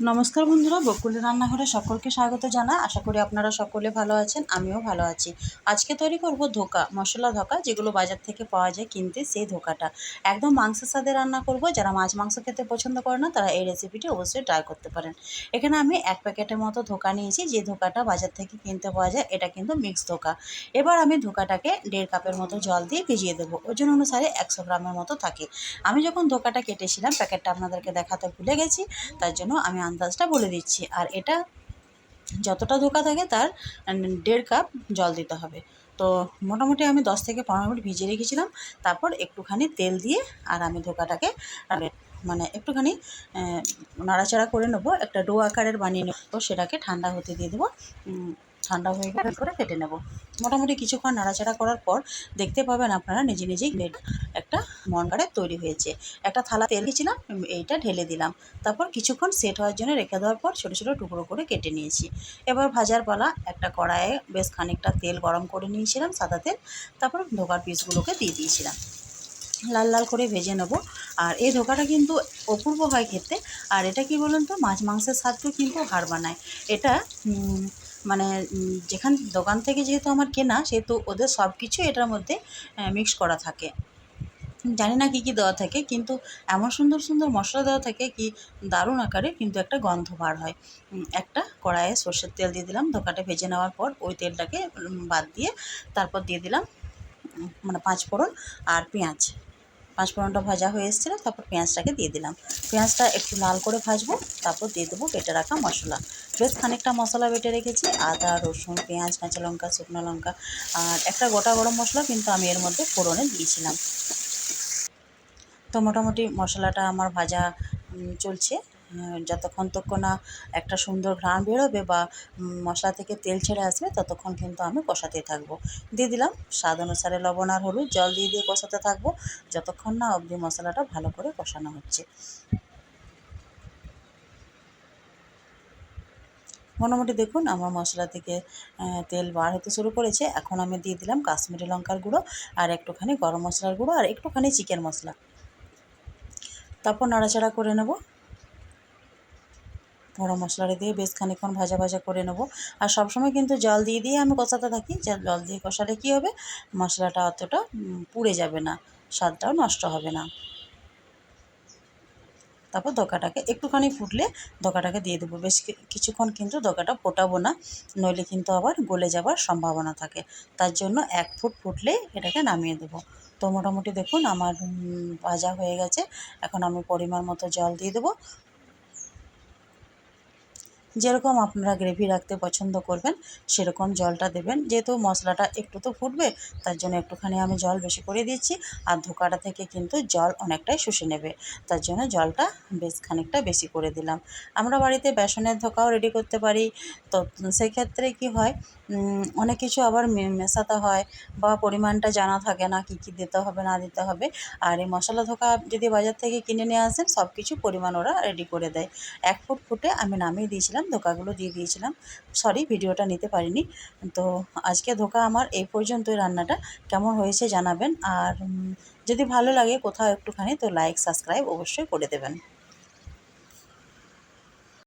নমস্কার বন্ধুরা, বকুলি রান্নাঘরে সকলকে স্বাগত জানা। আশা করি আপনারা সকলে ভালো আছেন, আমিও ভালো আছি। আজকে তৈরি করব ধোকা, মশলা ধোকা, যেগুলো বাজার থেকে পাওয়া যায় কিনতে সেই ধোকাটা। একদম মাংসের সাথে রান্না করব, যারা মাছ মাংস খেতে পছন্দ করে না, তারা এই রেসিপিটি অবশ্যই ট্রাই করতে পারেন। এখানে আমি এক প্যাকেটের মতো ধোকা নিয়েছি, যে ধোকাটা বাজার থেকে কিনতে পাওয়া যায়, এটা কিন্তু মিক্স ধোকা। এবার আমি ধোকাটাকে দেড় কাপের মতো জল দিয়ে ভিজিয়ে দেবো, ওজন অনুসারে একশো গ্রামের মতো থাকে। আমি যখন ধোকাটা কেটেছিলাম, প্যাকেটটা আপনাদেরকে দেখাতে ভুলে গেছি, তার জন্য আমি আন্দাজটা বলে দিচ্ছি। আর এটা যতটা ধোকা থাকে তার দেড় কাপ জল দিতে হবে। তো মোটামুটি আমি দশ থেকে পনেরো মিনিট ভিজিয়ে রেখেছিলাম। তারপর একটুখানি তেল দিয়ে আর আমি ধোকাটাকে মানে একটুখানি নাড়াচাড়া করে নেব। একটা ডো আকারের বানিয়ে নেব। তো সেটাকে ঠান্ডা হতে দিয়ে দেবো। ঠান্ডা হয়ে গেলে করে কেটে নেব। মোটামুটি কিছুক্ষণ নাড়াচাড়া করার পর দেখতে পাবেন আপনারা নিজে নিজেই একটা মনগাড়ে তৈরি হয়েছে। একটা থালা তেল দিয়েছিলাম, এইটা ঢেলে দিলাম। তারপর কিছুক্ষণ সেট হওয়ার জন্য রেখে দেওয়ার পর ছোটো ছোটো টুকরো করে কেটে নিয়েছি। এবার ভাজার পালা একটা কড়াইয়ে বেশ খানিকটা তেল গরম করে নিয়েছিলাম, সাদা তেল। তারপর ধোকার পিসগুলোকে দিয়ে দিয়েছিলাম। লাল লাল করে ভেজে নেব। আর এই ধোকাটা কিন্তু অপূর্ব হয় খেতে। আর এটা কি বলুন তো, মাছ মাংসের স্বাদকেও কিন্তু হার বানায় এটা মানে যেখান, দোকান থেকে যেহেতু আমার কেনা, সেহেতু ওদের সব কিছু এটার মধ্যে মিক্স করা থাকে। জানি না কী কী দেওয়া থাকে, কিন্তু এমন সুন্দর সুন্দর মশলা দেওয়া থাকে কি দারুণ আকারে কিন্তু একটা গন্ধ বার হয়। একটা কড়াইয়ে সর্ষের তেল দিয়ে দিলাম, ধোকাটা ভেজে নেওয়ার পর ওই তেলটাকে বাদ দিয়ে তারপর দিয়ে দিলাম মানে পাঁচ ফোড়ন আর পেঁয়াজ। পাঁচফোড়নটা ভাজা হয়ে এসেছিল, তারপর পেঁয়াজটাকে দিয়ে দিলাম। পেঁয়াজটা একটু লাল করে ভাজবো, তারপর দিয়ে দেবো বেটে রাখা মশলা। বেশ খানিকটা মশলা বেটে রেখেছি, আদা, রসুন, পেঁয়াজ, কাঁচা লঙ্কা, শুকনো লঙ্কা, আর একটা গোটা গরম মশলা কিন্তু আমি এর মধ্যে ফোড়নে দিয়েছিলাম। তো মোটামুটি মশলাটা আমার ভাজা চলছে। যতক্ষণ তক্ষ না একটা সুন্দর ঘ্রাণ বেরোবে বা মশলা থেকে তেল ছেড়ে আসবে, ততক্ষণ কিন্তু আমি কষাতেই থাকব। দিয়ে দিলাম স্বাদ অনুসারে লবণ আর হলুদ, জল দিয়ে দিয়ে কষাতে থাকব, যতক্ষণ না অবধি মশলাটা ভালো করে কষানো হচ্ছে। মোটামুটি দেখুন আমার মশলা থেকে তেল বার হতে শুরু করেছে। এখন আমি দিয়ে দিলাম কাশ্মীরি লঙ্কার গুঁড়ো আর একটুখানি গরম মশলার গুঁড়ো আর একটুখানি চিকেন মশলা। তারপর নাড়াচাড়া করে নেব। গরম মশলাটা দিয়ে বেশ খানিক্ষণ ভাজা ভাজা করে নেব। আর সবসময় কিন্তু জল দিয়ে দিয়ে আমি কষাতে থাকি জল দিয়ে কষালে কী হবে? মশলাটা অতটা পুড়ে যাবে না, স্বাদটাও নষ্ট হবে না। তারপর দোকাটাকে একটুখানি ফুটলে দোকাটাকে দিয়ে দেবো। বেশ কিছুক্ষণ কিন্তু দোকাটা ফোটাবো না, নইলে কিন্তু আবার গলে যাবার সম্ভাবনা থাকে। তার জন্য এক ফুট ফুটলে এটাকে নামিয়ে দেবো। তো মোটামুটি দেখুন, আমার ভাজা হয়ে গেছে। এখন আমি পরিমাণ মতো জল দিয়ে দেবো। যেরকম আপনারা গ্রেভি রাখতে পছন্দ করবেন, সেরকম জলটা দেবেন। যেহেতু মশলাটা একটু তো ফুটবে, তার জন্য একটুখানি আমি জল বেশি করে দিচ্ছি, আর ধোকাটা থেকে কিন্তু জল অনেকটাই শুষে নেবে। তার জন্য জলটা বেশ খানিকটা বেশি করে দিলাম। আমরা বাড়িতে বেসনের ধোকাও রেডি করতে পারি। তো সেক্ষেত্রে কি হয় অনেক কিছু আবার মেশাতে হয়, বা পরিমাণটা জানা থাকে না, কী কী দিতে হবে, না দিতে হবে। আর এই মশলা ধোকা যদি বাজার থেকে কিনে নিয়ে আসেন সব কিছু পরিমাণ ওরা রেডি করে দেয়। এক ফুট ফুটে আমি নামিয়ে দিয়েছিলাম ধোকাগুলো দিয়ে দিয়েছিলাম। সরি ভিডিওটা নিতে পারিনি। তো আজকে ধোকা আমার এই পর্যন্তই রান্নাটা। কেমন হয়েছে জানাবেন। আর যদি ভালো লাগে কোথাও একটুখানি, তো লাইক সাবস্ক্রাইব অবশ্যই করে দেবেন।